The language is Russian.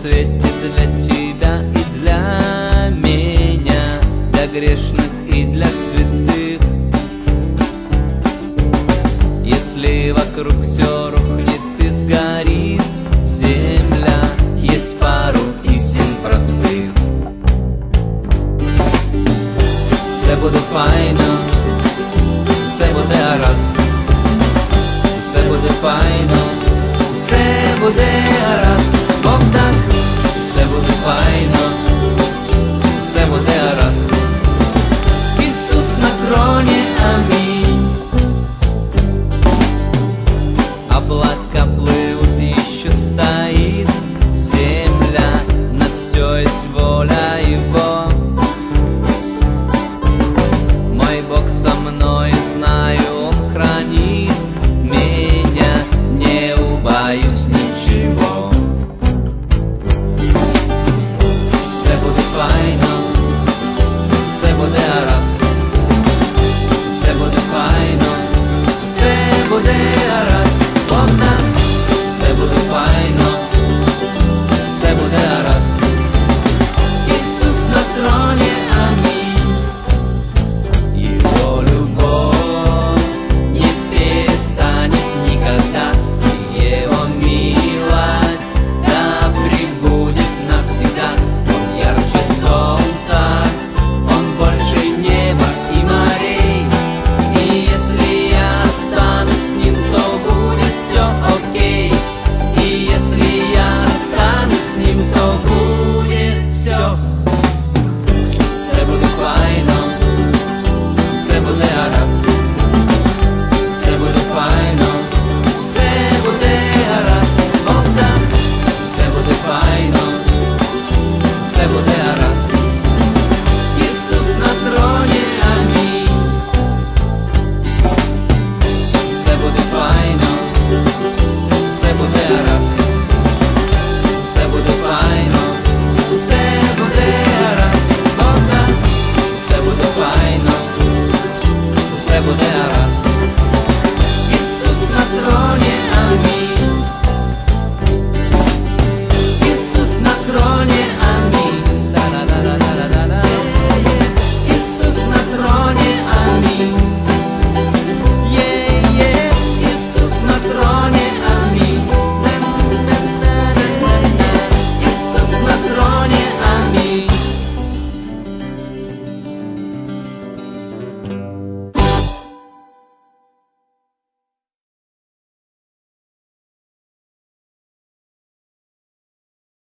свете для тебя и для меня, для грешных и для святых. Если вокруг все рухнет и сгорит земля, есть пару истин простых. Все буде файно, все буде раз, все буде файно, все буде раз. Ісус на троні, амінь. Облака плывут, еще стоит земля, на все есть воля Его. Мой Бог со мной, знаю, буде раз, все буде файно, все буде раз, От нас, все буде файно, все буде раз. Ісус на троні, амінь.